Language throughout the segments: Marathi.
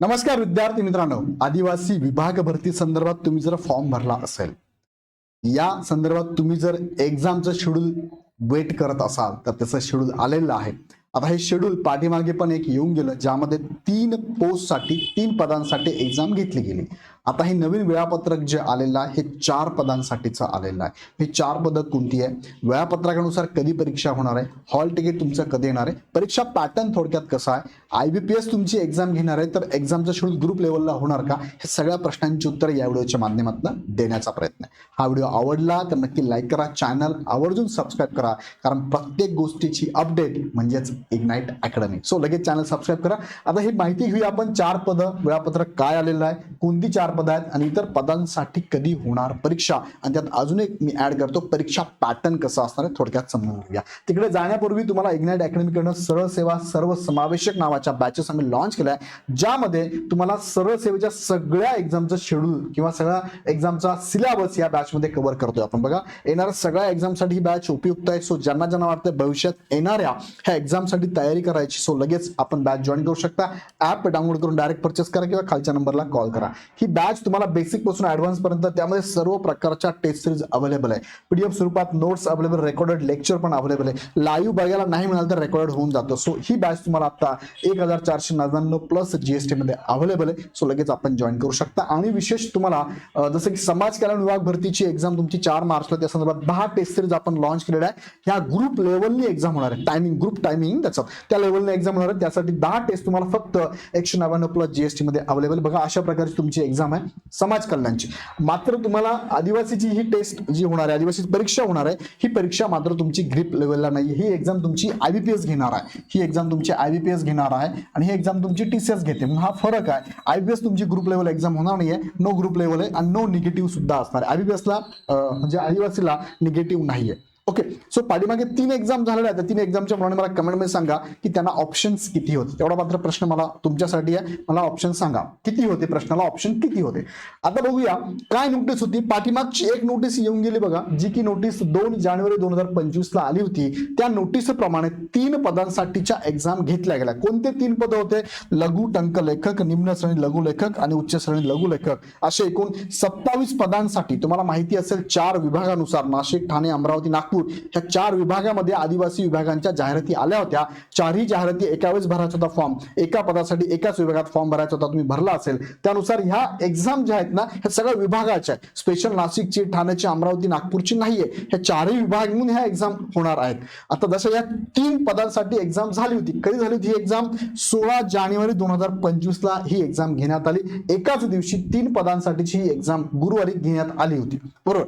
नमस्कार विद्यार्थी मित्रांनो. आदिवासी विभाग भरती संदर्भात तुम्ही जर फॉर्म भरला असेल या संदर्भात तुम्ही जर एक्झामचं शेड्यूल वेट करत असाल तर त्याचं शेड्यूल आलेलं आहे. आता हे शेड्यूल पाठीमागे पण एक येऊन गेलं ज्यामध्ये तीन पोस्टसाठी तीन पदांसाठी एक्झाम घेतली गेली. आता हे नवीन वेळापत्रक जे आलेलं आहे हे चार पदांसाठीचं आलेलं आहे. हे चार पदं कोणती आहे? वेळापत्रकानुसार कधी परीक्षा होणार आहे? हॉल तिकीट तुमचं कधी येणार आहे? परीक्षा पॅटर्न थोडक्यात कसा आहे? आय बी पी एस तुमची एक्झाम घेणार आहे तर एक्झामचं शेड्यूल ग्रुप लेवलला होणार का? हे सगळ्या प्रश्नांची उत्तर या व्हिडिओच्या माध्यमातून देण्याचा प्रयत्न आहे. हा व्हिडिओ आवडला तर नक्की लाईक करा. चॅनल आवर्जून सबस्क्राईब करा. कारण प्रत्येक गोष्टीची अपडेट म्हणजेच इग्नाईट अकॅडमी सो लगेच चॅनल सबस्क्राईब करा. आता ही माहिती घेऊया आपण. चार पदं वेळापत्रक काय आलेलं आहे? कोणती चार पदं आहेत आणि इतर पदांसाठी कधी होणार परीक्षा? आणि त्यात अजून एक मी ऍड करतो परीक्षा पॅटर्न कसं असणार आहे थोडक्यात समजून घेऊया. तिकडे जाण्यापूर्वी तुम्हाला इग्नाईट अकॅडमीकडनं सरळ सेवा सर्व समावेशक नावाच्या बॅचेस आम्ही लॉन्च केल्या आहे ज्यामध्ये तुम्हाला सरळ सेवेच्या सगळ्या एक्झामचं शेड्यूल किंवा सगळ्या एक्झामचा सिलेबस या बॅचमध्ये कव्हर करतोय आपण. बघा येणाऱ्या सगळ्या एक्झामसाठी ही बॅच उपयुक्त आहे. सो ज्यांना ज्यांना वाटतं भविष्यात येणाऱ्या ह्या एक्झामसाठी तयारी करायची सो लगेच आपण बॅच जॉईन करू शकता. ऍप डाउनलोड करून डायरेक्ट परचेस करा किंवा खालच्या नंबरला कॉल करा. ही बॅच तुम्हाला बेसिकपासून ऍडव्हान्स पर्यंत त्यामध्ये सर्व प्रकारच्या टेस्ट सिरीज अवेलेबल आहे. पीडीएफ स्वरूपात नोट्स अवेलेबल रेकॉर्डेड लेक्चर पण अवेलेबल आहे. लाईव्ह बघायला नाही मिळालं तर रेकॉर्ड होऊन जातं. सो ही बॅच तुम्हाला आता एक हजार चारशे नव्याण्णव प्लस जीएसटी मध्ये अवेलेबल आहे. सो लगेच आपण जॉईन करू शकता. आणि विशेष तुम्हाला जसं की समाज कल्याण विभाग भरतीची एक्झाम तुमची चार मार्चला त्या संदर्भात दहा टेस्ट सिरीज आपण लॉन्च केलेल्या आहे ह्या ग्रुप लेवलनी एक्झाम होणार आहे. टायमिंग ग्रुप टायमिंग त्याचं त्या लेवलने एक्झाम होणार आहे. त्यासाठी दहा टेस्ट तुम्हाला फक्त एकशे नव्याण्णव प्लस जीएसटी मध्ये अवेलेबल बघा अशा प्रकारची तुमची एक्झाम आहे समाज कल्याणची. मात्र तुम्हाला आदिवासीची ही टेस्ट जी होणार आहे आदिवासी परीक्षा होणार आहे ही परीक्षा मात्र तुमची ग्रीप लेवलला नाही. ही एक्झाम तुमची आयबीपीएस घेणार आहे. ही एक्झाम तुमची आयबीपीएस घेणार आहे आणि ही एक्झाम तुमची टीसीएस घेते. म्हणून हा फरक आहे. आयबीएस तुमची ग्रुप लेवल एक्झाम होणार नाहीये नो ग्रुप लेवल आहे आणि नो निगेटिव्ह सुद्धा असणार आहे. आयबीपीएसला म्हणजे आदिवासीला निगेटिव्ह नाहीये. ओके सो पाठीमागे तीन एक्झाम झालेल्या आहेत. तीन एक्झामच्या प्रमाणे मला कमेंटमध्ये सांगा की त्यांना ऑप्शन्स किती होते. तेवढा मात्र प्रश्न मला तुमच्यासाठी आहे. मला ऑप्शन सांगा. किती होते प्रश्नाला? ऑप्शन किती होते? आता बघूया काय नोटीस होती? पाठीमागची एक नोटीस येऊन गेली बघा जी की नोटीस दोन जानेवारी दोन हजार पंचवीसला आली होती. त्या नोटीसप्रमाणे तीन पदांसाठीच्या एक्झाम घेतल्या गेल्या. कोणते तीन पद होते? लघु टंक लेखक निम्न श्रेणी लघु लेखक आणि उच्च श्रेणी लघु लेखक. असे एकूण सत्तावीस पदांसाठी तुम्हाला माहिती असेल चार विभागानुसार नाशिक ठाणे अमरावती नागपूर ह्या चार विभागामध्ये आदिवासी विभागांच्या जाहिराती आल्या होत्या. चारही जाहिराती एका वेळेस भरायचा होता फॉर्म एका पदासाठी एकाच विभागात फॉर्म भरायचा होता तुम्ही भरला असेल. त्यानुसार ह्या एक्झाम ज्या आहेत ना ह्या सगळ्या विभागाच्या आहेत. स्पेशल नाशिकची ठाण्याची अमरावती नागपूरची नाहीये. ह्या चारही विभाग म्हणून ह्या एक्झाम होणार आहेत. आता जसं या तीन पदांसाठी एक्झाम झाली होती. कधी झाली होती ही एक्झाम सोळा जानेवारी दोन हजार पंचवीस ला ही एक्झाम घेण्यात आली. एकाच दिवशी तीन पदांसाठीची ही एक्झाम गुरुवारी घेण्यात आली होती. बरोबर?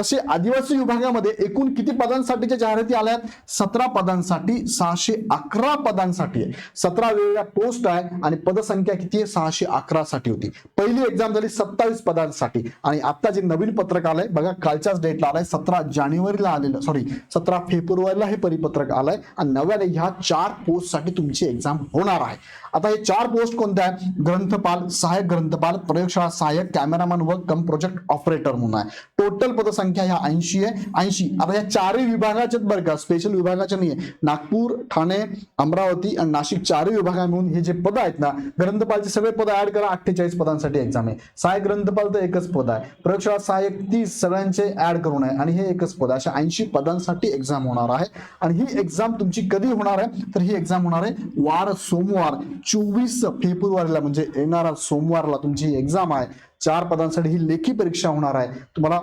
तसे आदिवासी विभागामध्ये एकूण किती पदांसाठीच्या जाहिराती आल्या आहेत? सतरा पदांसाठी सहाशे अकरा पदांसाठी आहे. सतरा वेगवेगळ्या पोस्ट आहे आणि पदसंख्या किती आहे? सहाशे अकरा साठी होती. पहिली एक्झाम झाली सत्तावीस पदांसाठी. आणि आता जे नवीन पत्रक आलंय बघा कालच्याच डेटला आलंय सतरा जानेवारीला आलेलं सॉरी सतरा फेब्रुवारीला हे परिपत्रक आलंय आणि नव्याने ह्या चार पोस्टसाठी तुमची एक्झाम होणार आहे. आता हे चार पोस्ट कोणत्या आहेत? ग्रंथपाल सहाय्यक ग्रंथपाल प्रयोगशाळा सहाय्यक कॅमेरामॅन व कम प्रोजेक्ट ऑपरेटर म्हणून आहे. टोटल पदसंख्या ह्या ऐंशी आहे. ऐंशी. आता या चारही विभागाच्याच बरं का स्पेशल विभागाच्या नाही आहे नागपूर ठाणे अमरावती आणि नाशिक चारही विभागा मिळून हे जे पद आहेत ना ग्रंथपालचे सगळे पद ऍड करा. अठ्ठेचाळीस पदांसाठी एक्झाम आहे. सहाय्यक ग्रंथपाल तर एकच पद आहे. प्रयोगशाळा सहाय्यक तीस सगळ्यांचे ऍड करून आहे. आणि हे एकच पद आहे. अशा ऐंशी पदांसाठी एक्झाम होणार आहे. आणि ही एक्झाम तुमची कधी होणार आहे? तर ही एक्झाम होणार आहे वार सोमवार चोवीस फेब्रुवारीला. म्हणजे येणारा सोमवारला तुमची एक्झाम आहे. चार पदांसाठी ही लेखी परीक्षा होणार आहे. तुम्हाला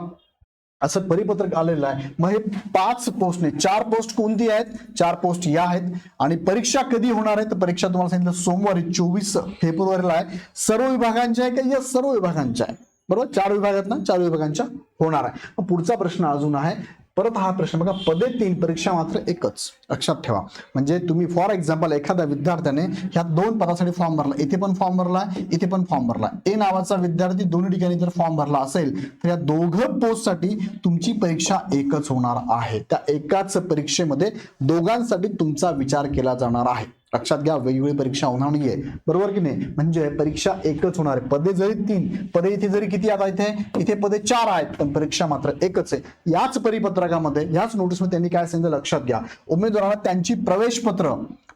असं परिपत्रक आलेलं आहे. मग हे पाच पोस्ट नाही चार पोस्ट कोणती आहेत? चार पोस्ट या आहेत. आणि परीक्षा कधी होणार आहे? तर परीक्षा तुम्हाला सांगितलं सोमवारी चोवीस फेब्रुवारीला आहे. सर्व विभागांच्या आहे का? या सर्व विभागांच्या आहे. बरोबर? चार विभागात ना चार विभागांच्या होणार आहे. पुढचा प्रश्न अजून आहे. परत हा प्रश्न बघा पदे तीन परीक्षा मात्र एकच. लक्षात ठेवा. म्हणजे तुम्ही फॉर एक्झाम्पल एखाद्या विद्यार्थ्याने ह्या दोन पदासाठी फॉर्म भरला. इथे पण फॉर्म भरला इथे पण फॉर्म भरला. ए नावाचा विद्यार्थी दोन्ही ठिकाणी जर फॉर्म भरला असेल तर या दोघं पोस्टसाठी तुमची परीक्षा एकच होणार आहे. त्या एकाच परीक्षेमध्ये दोघांसाठी तुमचा विचार केला जाणार आहे. लक्षात घ्या वेगवेगळी परीक्षा होणार नाहीये. बरोबर की नाही? म्हणजे परीक्षा एकच होणार आहे. पदे जरी तीन पदे इथे जरी किती आता इथे? इथे पदे चार आहेत पण परीक्षा मात्र एकच आहे. याच परिपत्रकामध्ये याच नोटीसमध्ये त्यांनी काय सांगितलं? लक्षात घ्या. उमेदवाराला त्यांची प्रवेश पत्र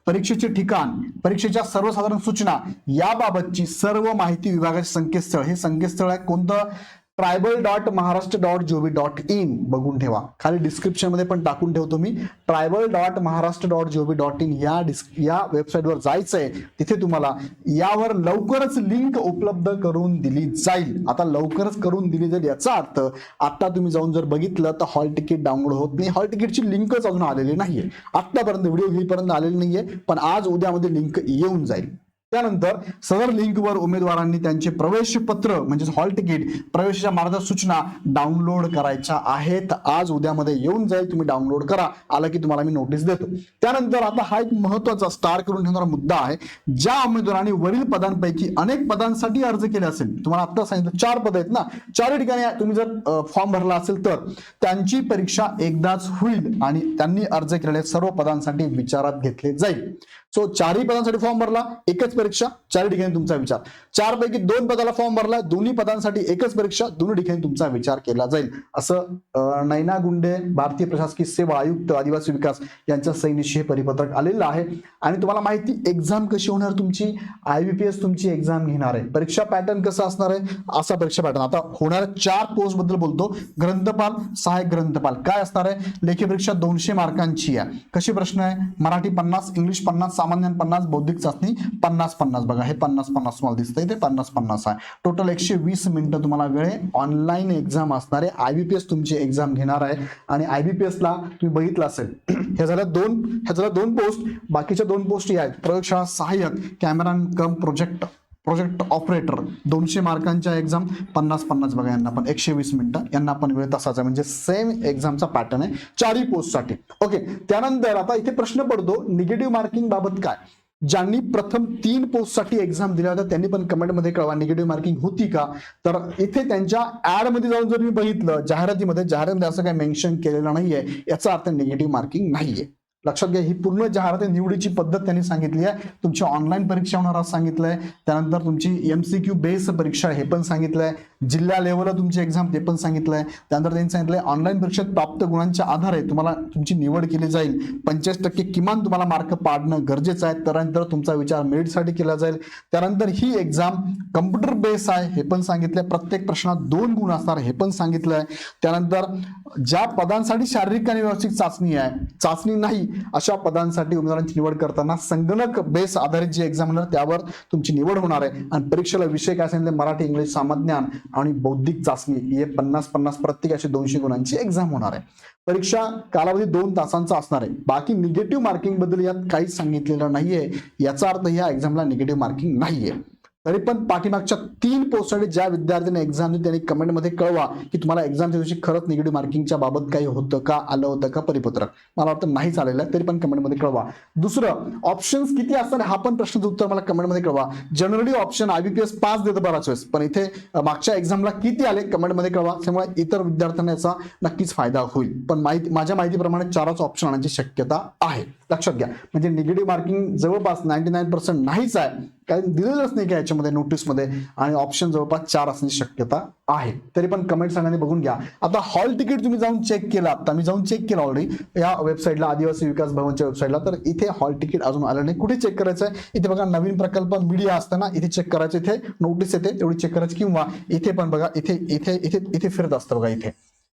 परीक्षेचे ठिकाण परीक्षेच्या सर्वसाधारण सूचना याबाबतची सर्व माहिती विभागाचे संकेतस्थळ. हे संकेतस्थळ आहे कोणतं? Tribal dot Maharashtra dot GOV dot in बघून ठेवा. खाली डिस्क्रिप्शनमध्ये पण टाकून ठेवतो मी. Tribal dot Maharashtra dot GOV dot in या डिस्क या वेबसाईटवर जायचंय. तिथे तुम्हाला यावर लवकरच लिंक उपलब्ध करून दिली जाईल. आता लवकरच करून दिली जाईल याचा अर्थ आता तुम्ही जाऊन जर बघितलं तर हॉल तिकीट डाउनलोड होत नाही. हॉल तिकीटची लिंकच अजून आलेली नाहीये. आतापर्यंत व्हिडिओ घेईपर्यंत आलेली नाहीये. पण आज उद्यामध्ये लिंक येऊन जाईल. त्यानंतर सदर लिंकवर उमेदवारांनी त्यांचे प्रवेश पत्र म्हणजेच हॉल तिकीट प्रवेशाच्या मार्गसूचना डाउनलोड करायच्या आहेत. आज उद्यामध्ये येऊन जाईल तुम्ही डाउनलोड करा. आलं की तुम्हाला मी नोटीस देतो. त्यानंतर आता हा एक महत्त्वाचा स्टार करून ठेवणारा मुद्दा आहे ज्या उमेदवारांनी वरील पदांपैकी अनेक पदांसाठी अर्ज केले असेल. तुम्हाला आता सांगितलं चार पद आहेत ना? चार ठिकाणी तुम्ही जर फॉर्म भरला असेल तर त्यांची परीक्षा एकदाच होईल आणि त्यांनी अर्ज केलेल्या सर्व पदांसाठी विचारात घेतले जाईल. सो चारही पदांसाठी फॉर्म भरला एकच परीक्षा चार ठिकाणी तुमचा विचार. चार पैकी दोन पदाला फॉर्म भरला दोन्ही पदांसाठी एकच परीक्षा दोन्ही ठिकाणी तुमचा विचार केला जाईल. असं नैना गुंडे भारतीय प्रशासकीय सेवा आयुक्त आदिवासी विकास यांच्या सैनिशी हे परिपत्रक आलेलं आहे. आणि तुम्हाला माहिती एक्झाम कशी होणार तुमची? आय बी पी एस तुमची एक्झाम घेणार आहे. परीक्षा पॅटर्न कसं असणार आहे? असा परीक्षा पॅटर्न आता होणार चार पोस्टबद्दल बोलतो. ग्रंथपाल सहाय्यक ग्रंथपाल. काय असणार आहे? लेखी परीक्षा दोनशे मार्कांची आहे. कशी प्रश्न आहे? मराठी पन्नास इंग्लिश पन्नास सामान्य पन्नास बौद्धिक चाचणी पन्नास पन्नास. बघा हे पन्नास पन्नास तुम्हाला दिसतंय ते पन्नास पन्नास आहे. टोटल एकशे वीस मिनिटं तुम्हाला वेळ ऑनलाईन एक्झाम असणारे आय बी पी एस तुमची एक्झाम घेणार आहे. आणि आयबीपीएस ला तुम्ही बघितलं असेल हे झालं दोन ह्या झाल्या दोन पोस्ट बाकीच्या दोन पोस्ट या आहेत. प्रयोगशाळा सहाय्यक camera cum project project operator दोनशे मार्कांच्या एक्झाम पन्नास पन्नास बघा यांना पण एकशे वीस मिनिटं. यांना पण वेळ तासाचा म्हणजे सेम एक्झामचा पॅटर्न आहे. चारही पोस्टसाठी ओके त्यानंतर आता इथे प्रश्न पडतो निगेटिव्ह मार्किंग बाबत काय? ज्यांनी प्रथम तीन पोस्टसाठी एक्झाम दिल्या होत्या त्यांनी पण कमेंटमध्ये कळवा निगेटिव्ह मार्किंग होती का? तर इथे त्यांच्या ऍडमध्ये जाऊन जर मी बघितलं जाहिरातीमध्ये जाहिरातीमध्ये असं काही मेन्शन केलेलं नाहीये याचा अर्थ निगेटिव्ह मार्किंग नाहीये. लक्षात घ्या ही पूर्ण जाहिरात निवडीची पद्धत त्यांनी सांगितली आहे. तुमची ऑनलाईन परीक्षा होणार असं सांगितलंय. त्यानंतर तुमची एमसीक्यू बेस परीक्षा हे पण सांगितलंय. जिल्हा लेवलला तुमची एक्झाम ते पण सांगितलंय. त्यानंतर त्यांनी सांगितलंय ऑनलाईन परीक्षेत प्राप्त गुणांच्या आधारे तुम्हाला तुमची निवड केली जाईल. पंचेचाळीस टक्के किमान तुम्हाला मार्क पाडणं गरजेचं आहे. त्यानंतर तुमचा विचार मेरिटसाठी केला जाईल. त्यानंतर ही एक्झाम कम्प्युटर बेस आहे हे पण सांगितलंय. प्रत्येक प्रश्नात दोन गुण असणार हे पण सांगितलं आहे त्यानंतर ज्या पदांसाठी शारीरिक आणि व्यवस्थित चाचणी आहे चाचणी नाही अशा पदांसाठी उमेदवारांची निवड करताना संगणक बेस आधारित जी एक्झाम होणार त्यावर तुमची निवड होणार आहे. आणि परीक्षेला विषय काय सांगितले मराठी इंग्लिश सामान्यज्ञान आणि बौद्धिक चाचणी हे पन्नास पन्नास प्रत्येक अशी दोनशे गुणांची एक्झाम होणार आहे. परीक्षा कालावधी दोन तासांचा असणार आहे. बाकी निगेटिव्ह मार्किंगबद्दल यात काहीच सांगितलेलं नाहीये. याचा अर्थ या एक्झामला निगेटिव्ह मार्किंग नाहीये. तरी पण पाठीमागच्या तीन पोस्टसाठी ज्या विद्यार्थ्यांनी एक्झाम दिली त्यांनी कमेंटमध्ये कळवा की तुम्हाला एक्झामच्या दिवशी खरंच निगेटिव्ह मार्किंगच्या बाबत काही होतं का आलं होतं का परिपत्रक. मला वाटतं नाही चालेलं तरी पण कमेंटमध्ये कळवा. दुसरं ऑप्शन्स किती असणार हा पण प्रश्नाचं उत्तर मला कमेंटमध्ये कळवा. जनरली ऑप्शन आयबीपीएस पाच देतं बराच वेळेस पण इथे मागच्या एक्झामला किती आले कमेंटमध्ये कळवा. त्यामुळे इतर विद्यार्थ्यांना याचा नक्कीच फायदा होईल. पण माहिती माझ्या माहितीप्रमाणे चारच ऑप्शन आणण्याची शक्यता आहे. लक्षात घ्या. म्हणजे निगेटिव्ह मार्किंग जवळपास नाईन्टी नाईन पर्सेंट नाहीच आहे. काही दिलेलंच नाही का याच्यामध्ये नोटीसमध्ये आणि ऑप्शन जवळपास चार असण्याची शक्यता आहे. तरी पण कमेंट सांगाने बघून घ्या. आता हॉल तिकीट तुम्ही जाऊन चेक केलं आता. मी जाऊन चेक केलं ऑलरेडी या वेबसाईटला आदिवासी विकास भवनच्या वेबसाईटला तर इथे हॉल तिकीट अजून आलं नाही. कुठे चेक करायचं आहे इथे बघा नवीन प्रकल्प मीडिया असताना इथे चेक करायचं. इथे नोटीस येते तेवढी चेक करायची. किंवा इथे पण बघा इथे इथे इथे इथे फिरत असतं बघा इथे.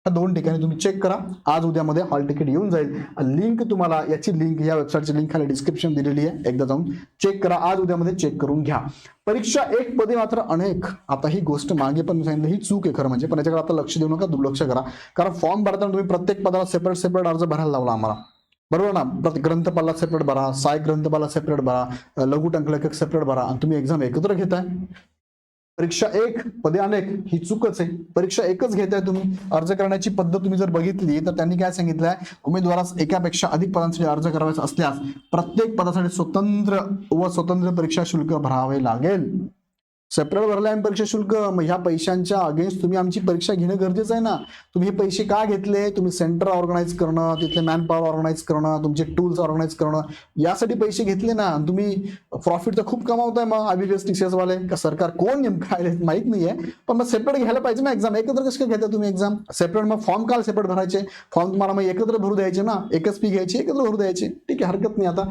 ह्या दोन ठिकाणी तुम्ही चेक करा. आज उद्यामध्ये हॉल तिकीट येऊन जाईल. लिंक तुम्हाला याची लिंक या वेबसाईटची लिंक खाली डिस्क्रिप्शन दिलेली आहे. एकदा जाऊन चेक करा. आज उद्यामध्ये चेक करून घ्या. परीक्षा एक पदे मात्र अनेक. आता ही गोष्ट मागे पण सांगितलं ही चूक आहे खरं म्हणजे. पण याच्याकडे आता लक्ष देऊ नका दुर्लक्ष करा. कारण फॉर्म भरताना तुम्ही प्रत्येक पदाला सेपरेट सेपरेट अर्ज भरायला लावला आम्हाला. बरोबर ना? ग्रंथपाला सेपरेट भरा साय ग्रंथपाला सेपरेट भरा लघु टंकलेखक सेपरेट भरा आणि तुम्ही एक्झाम एकत्र घेताय. परीक्षा एक पदे अनेक ही चुकच आहे. परीक्षा एकच घेताय तुम्ही. अर्ज करण्याची पद्धत तुम्ही जर बघितली तर त्यांनी काय सांगितलंय? उमेदवारास एकापेक्षा अधिक पदांसाठी अर्ज करावायचा असल्यास प्रत्येक पदासाठी स्वतंत्र व स्वतंत्र परीक्षा शुल्क भरावे लागेल. सेपरेट भरला आहे परीक्षा शुल्क मग ह्या पैशांच्या अगेन्स्ट तुम्ही आमची परीक्षा घेणं गरजेचं आहे ना. तुम्ही हे पैसे का घेतले? तुम्ही सेंटर ऑर्गनाईज करणं तिथले मॅनपॉवर ऑर्गनाईज करणं तुमचे टूल्स ऑर्गनाईज करणं यासाठी पैसे घेतले ना. आणि तुम्ही प्रॉफिट तर खूप कमावताय मग आयबीपीएस टीसीएस वाले का सरकार कोण नेमकं आहे? माहीत नाहीये. पण मग सेपरेट घ्यायला पाहिजे ना एक्झाम एकत्र कसं काय घेता तुम्ही एक्झाम सेपरेट मग फॉर्म काल सेपरेट भरायचे. फॉर्म तुम्हाला मग एकत्र भरू द्यायचे ना. एकच फी घ्यायची एकत्र भरू द्यायचे. ठीक आहे हरकत नाही आता.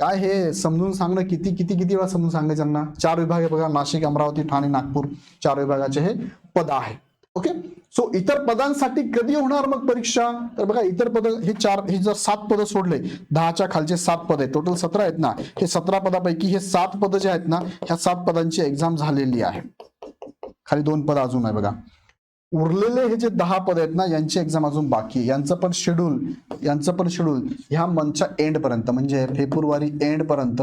काय हे समजून सांगणं? किती किती किती वेळा समजून सांगायचं त्यांना? चार विभाग आहे बघा नाशिक अमरावती ठाणे नागपूर. चार विभागाचे हे पद आहे. ओके सो इतर पदांसाठी कधी होणार मग परीक्षा? तर बघा इतर पद हे चार हे जर सात पद सोडले दहाच्या खालचे सात पद आहेत. टोटल सतरा आहेत ना? हे सतरा पदापैकी हे सात पद जे आहेत ना ह्या सात पदांची एक्झाम झालेली आहे. खाली दोन पद अजून आहे बघा. उरलेले हे जे दहा पद आहेत ना यांची एक्झाम अजून बाकी आहे. यांचं पण शेड्यूल यांचं पण शेड्यूल ह्या मंथच्या एंड पर्यंत म्हणजे फेब्रुवारी एंड पर्यंत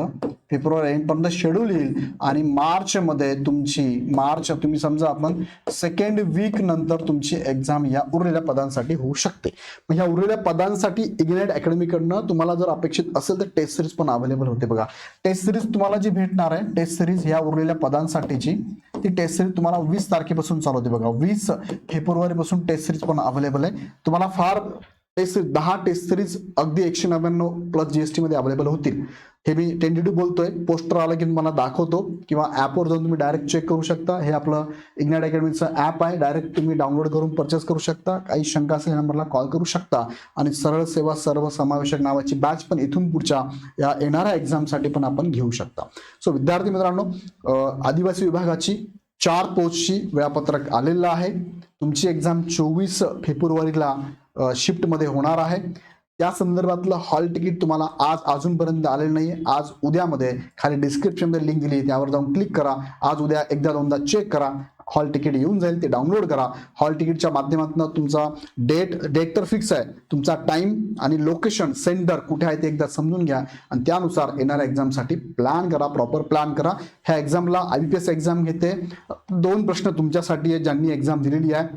फेब्रुवारी एंड पर्यंत शेड्यूल येईल. आणि मार्च मध्ये तुमची मार्च तुम्ही समजा आपण सेकंड वीक नंतर तुमची एक्झाम या उरलेल्या पदांसाठी होऊ शकते. मग ह्या उरलेल्या पदांसाठी इग्नेट अकॅडमीकडनं तुम्हाला जर अपेक्षित असेल तर टेस्ट सिरीज पण अवेलेबल होते बघा. टेस्ट सिरीज तुम्हाला जी भेटणार आहे टेस्ट सिरीज ह्या उरलेल्या पदांसाठीची ती टेस्ट सिरीज तुम्हाला वीस तारखेपासून चालू होते बघा. वीस फेब्रुवारी पासून टेस्ट सिरीज पण अवेलेबल आहे. तुम्हाला फार टेस्ट सिरीज दहा टेस्ट सिरीज अगदी एकशे नव्याण्णव प्लस जीएसटी मध्ये अवेलेबल होतील. हे मी टेंटेटिव्ह बोलतोय. पोस्टर आलं की तुम्हाला दाखवतो किंवा ॲपवर जाऊन तुम्ही डायरेक्ट चेक करू शकता. हे आपलं इग्नाइट अकॅडमीचं ॲप आहे. डायरेक्ट तुम्ही डाउनलोड करून परचेस करू शकता. काही शंका असेल या नंबरला कॉल करू शकता. आणि सरळ सेवा सर्व समावेशक नावाची बॅच पण इथून पुढच्या या येणाऱ्या एक्झामसाठी पण आपण घेऊ शकता. सो विद्यार्थी मित्रांनो आदिवासी विभागाची चार पोस्टची वेळापत्रक आलेलं आहे. तुमची एक्झाम चोवीस फेब्रुवारीला शिफ्टमध्ये होणार आहे. त्या संदर्भातलं हॉल तिकीट तुम्हाला आज अजूनपर्यंत आलेलं नाही आज उद्यामध्ये खाली डिस्क्रिप्शनमध्ये लिंक दिली आहे, त्यावर जाऊन क्लिक करा. आज उद्या एकदा दोनदा चेक करा. हॉल तिकीट येऊन जाईल ते डाउनलोड करा. हॉल तिकीटच्या माध्यमातून तुमचा डेट डेट तर फिक्स आहे. तुमचा टाईम आणि लोकेशन सेंटर कुठे आहे ते एकदा समजून घ्या. आणि त्यानुसार येणाऱ्या एक्झामसाठी प्लॅन करा प्रॉपर प्लॅन करा. ह्या एक्झामला I B P S exam घेते. दोन प्रश्न तुमच्यासाठी आहे ज्यांनी एक्झाम दिलेली आहे.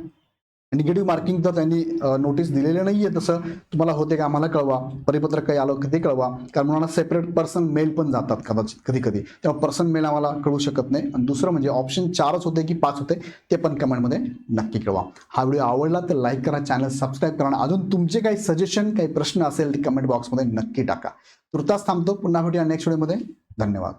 निगेटिव्ह मार्किंग तर त्यांनी नोटीस दिलेले आहे तसं तुम्हाला होते का आम्हाला कळवा. परिपत्रक काही आलं कधी कळवा. कारण मुलांना सेपरेट पर्सन मेल पण जातात कदाचित कधी कधी तेव्हा पर्सन मेल आम्हाला कळू शकत नाही. आणि दुसरं म्हणजे ऑप्शन चारच होते की पाच होते ते पण कमेंटमध्ये नक्की कळवा. हा व्हिडिओ आवडला तर लाईक करा चॅनल सबस्क्राईब करा. आणि अजून तुमचे काही सजेशन काही प्रश्न असेल ते कमेंट बॉक्समध्ये नक्की टाका. तुर्तास थांबतो. पुन्हा भेटूया नेक्स्ट व्हिडिओमध्ये धन्यवाद.